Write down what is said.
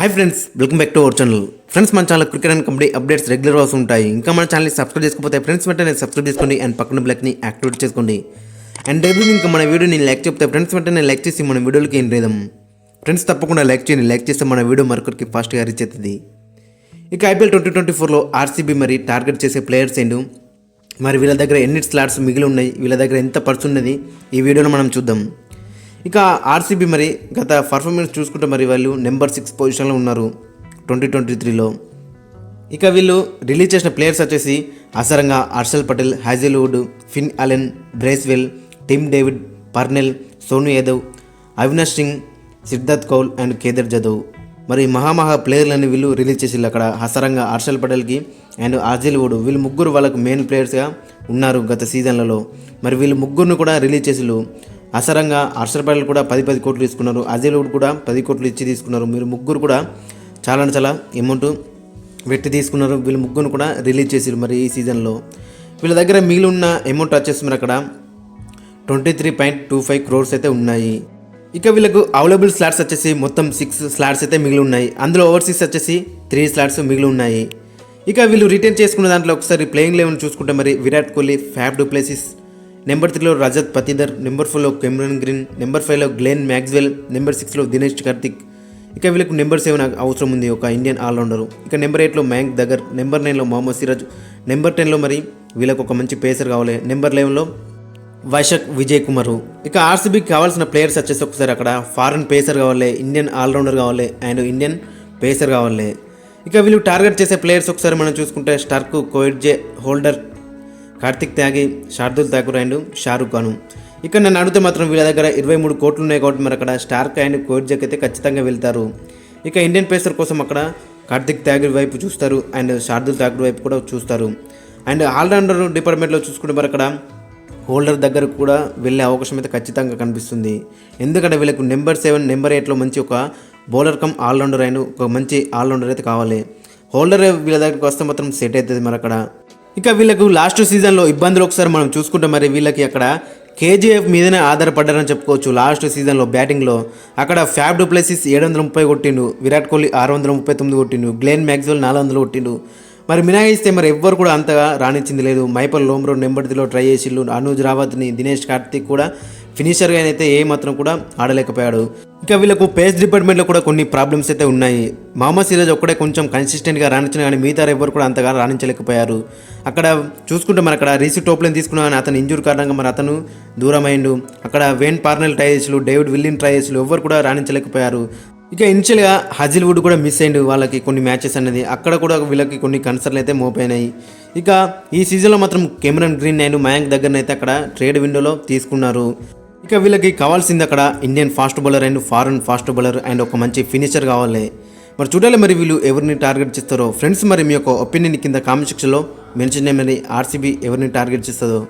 Hi friends welcome back to our channel friends మన channel cricket and kabaddi updates regular వస్తూ ఉంటాయి. ఇంకా మన ఛానల్ని సబ్స్క్రైబ్ చేసుకోకపోతే ఫ్రెండ్స్ వెంటనే సబ్స్క్రైబ్ చేసుకోండి అండ్ పక్కన బ్లాక్ని యాక్టివేట్ చేసుకోండి. అండ్ డైలీ ఇంకా మన వీడియోని లైక్ చెప్తే ఫ్రెండ్స్ వెంటనే లైక్ చేసి మన వీడియోలకి ఏం లేదాం ఫ్రెండ్స్ తప్పకుండా లైక్ చేయండి. లైక్ చేస్తే మన వీడియో మరొకరికి ఫాస్ట్గా రీచ్ అవుతుంది. ఇక ఐపీఎల్ ట్వంటీ ట్వంటీ ఫోర్లో ఆర్సీబీ మరి టార్గెట్ చేసే ప్లేయర్స్ ఏంటి మరి వీళ్ళ దగ్గర ఎన్ని స్లాట్స్ మిగిలి ఉన్నాయి? వీళ్ళ దగ్గర ఎంత పర్స్ ఉన్నది? ఈ వీడియోలో మనం చూద్దాం. ఇక ఆర్సీబీ మరి గత పర్ఫార్మెన్స్ చూసుకుంటే మరి వాళ్ళు నెంబర్ సిక్స్ పొజిషన్లో ఉన్నారు ట్వంటీ ట్వంటీ త్రీలో. ఇక వీళ్ళు రిలీజ్ చేసిన ప్లేయర్స్ వచ్చేసి Hasaranga Harshal Patel Hazlewood Finn Allen Bracewell Tim David Parnell Sonu Yadav Avinash Singh Siddharth Kaul and Kedar Jadhav. మరి మహామహా ప్లేయర్లని వీళ్ళు రిలీజ్ చేసి అక్కడ. హసరంగా హర్షల్ పటేల్కి అండ్ ఆజిల్వుడ్ వీళ్ళు ముగ్గురు వాళ్ళకు మెయిన్ ప్లేయర్స్గా ఉన్నారు గత సీజన్లలో మరి వీళ్ళు ముగ్గురిని కూడా రిలీజ్ చేసిళ్ళు. అసరంగా హర్షల్ పటేల్ కూడా పది పది కోట్లు తీసుకున్నారు. అజిల్వుడ్ కూడా పది కోట్లు ఇచ్చి తీసుకున్నారు. మీరు ముగ్గురు కూడా చాలా అంటే చాలా అమౌంట్ పెట్టి తీసుకున్నారు. వీళ్ళు ముగ్గురు కూడా రిలీజ్ చేసారు మరి ఈ సీజన్లో వీళ్ళ దగ్గర మిగిలి ఉన్న అమౌంట్ వచ్చేసి మరి అక్కడ twenty three point two five crores అయితే ఉన్నాయి. ఇక వీళ్ళకు అవైలబుల్ స్లాట్స్ వచ్చేసి మొత్తం సిక్స్ స్లాట్స్ అయితే మిగిలి ఉన్నాయి. అందులో ఓవర్సీస్ వచ్చేసి త్రీ స్లాట్స్ మిగిలి ఉన్నాయి. ఇక వీళ్ళు రిటైన్ చేసుకున్న దాంట్లో ఒకసారి ప్లేయింగ్ లెవెన్ చూసుకుంటే మరి Virat Kohli Faf du Plessis number త్రీలో రజత్ పతిదర్ నెంబర్ ఫోర్లో కెమ్రన్ గ్రీన్ నెంబర్ ఫైవ్లో గ్లెన్ మ్యాక్స్వెల్ నెంబర్ సిక్స్లో దినేష్ కార్తిక్. ఇక వీళ్ళకు నెంబర్ సెవెన్ అవసరం ఉంది ఒక ఇండియన్ ఆల్రౌండర్. ఇక నెంబర్ ఎయిట్లో మ్యాంక్ దగ్గర్ నెంబర్ నైన్లో మొహమ్మద్ సిరాజ్ నెంబర్ టెన్లో మరి వీళ్ళకు ఒక మంచి పేసర్ కావాలి. నెంబర్ లెవెన్లో వైశక్ విజయ్ కుమార్ ఇక ఆర్సీబీకి కావాల్సిన ప్లేయర్స్ వచ్చేసి ఒకసారి అక్కడ ఫారెన్ పేసర్ కావాలి ఇండియన్ ఆల్రౌండర్ కావాలి అండ్ ఇండియన్ పేసర్ కావాలి. ఇక వీళ్ళు టార్గెట్ చేసే ప్లేయర్స్ ఒకసారి మనం చూసుకుంటే Starc Coetzee Holder Kartik Tyagi Shardul Thakur and Shahrukh Khan. ఇక్కడ నన్ను అడిగితే మాత్రం వీళ్ళ దగ్గర ఇరవై మూడు కోట్లు ఉన్నాయి కాబట్టి మరి అక్కడ స్టార్క్ అండ్ కోయిడ్జేకి అయితే ఖచ్చితంగా వెళ్తారు. ఇక ఇండియన్ పేసర్ కోసం అక్కడ కార్తిక్ త్యాగర్ వైపు చూస్తారు అండ్ శార్దుల్ ఠాకూర్ వైపు కూడా చూస్తారు. అండ్ ఆల్రౌండర్ డిపార్ట్మెంట్లో చూసుకుంటే మరి అక్కడ హోల్డర్ దగ్గర కూడా వెళ్ళే అవకాశం అయితే ఖచ్చితంగా కనిపిస్తుంది. ఎందుకంటే వీళ్ళకు నెంబర్ సెవెన్ నెంబర్ ఎయిట్లో మంచి ఒక బౌలర్ కమ్ ఆల్రౌండర్ అయిన ఒక మంచి ఆల్రౌండర్ అయితే కావాలి. హోల్డర్ వీళ్ళ దగ్గరికి వస్తే మాత్రం సెట్ అవుతుంది మరి అక్కడ. ఇక వీళ్ళకు లాస్ట్ సీజన్లో ఇబ్బందులు ఒకసారి మనం చూసుకుంటే మరి వీళ్ళకి అక్కడ కేజీఎఫ్ మీదనే ఆధారపడ్డారని చెప్పుకోవచ్చు. లాస్ట్ సీజన్లో బ్యాటింగ్లో అక్కడ ఫ్యాబ్ డూప్లెసిస్ ఏడు వందల ముప్పై కొట్టిండు విరాట్ కోహ్లీ ఆరు వందల ముప్పై తొమ్మిది కొట్టిండు గ్లెన్ మ్యాక్స్వెల్ నాలుగు వందలు కొట్టిండు. మరి మినాయిస్తే మరి ఎవ్వరు కూడా అంతగా రాణించింది లేదు. మైపల్ లోమ్రో నెంబర్తిలో ట్రై చేసిళ్ళు అనుజ్ రావత్ని దినేష్ కార్తిక్ కూడా ఫినిషర్గా అయితే ఏ మాత్రం కూడా ఆడలేకపోయాడు. ఇక వీళ్ళకు పేస్ డిపార్ట్మెంట్లో కూడా కొన్ని ప్రాబ్లమ్స్ అయితే ఉన్నాయి. మహమ్మద్ సిరాజ్ ఒక్కడే కొంచెం కన్సిస్టెంట్గా రాణించిన కానీ మిగతా ఎవరు కూడా అంతగా రాణించలేకపోయారు. అక్కడ చూసుకుంటే మరి అక్కడ రీసీ టోప్లైన్ తీసుకున్నా కానీ అతను ఇంజూర్ కారణంగా మరి అతను దూరం అక్కడ వేన్ పార్నల్ ట్రై చేసిలు డేవిడ్ విల్లిన్ ట్రై చేసిలు ఎవరు కూడా రాణించలేకపోయారు. ఇక ఇనిషియల్గా హజిల్వుడ్ కూడా మిస్ అయింది వాళ్ళకి కొన్ని మ్యాచెస్ అనేది. అక్కడ కూడా వీళ్ళకి కొన్ని కన్సర్న్లు అయితే మోపోయినాయి ఇక ఈ సీజన్లో మాత్రం కెమెరన్ గ్రీన్ అండ్ మయాంక్ దగ్గరనైతే అక్కడ ట్రేడ్ విండోలో తీసుకున్నారు. ఇక వీళ్ళకి కావాల్సింది అక్కడ Indian fast bowler and foreign fast bowler and ఒక మంచి ఫినిషర్ కావాలి. మరి చూడాలి మరి వీళ్ళు ఎవరిని టార్గెట్ చేస్తారో. ఫ్రెండ్స్ మరి మీ యొక్క ఒపీనియన్ కింద కామెంట్ సెక్షన్లో మెన్షన్ చేయమని ఆర్సీబీ ఎవరిని టార్గెట్ చేస్తుందో.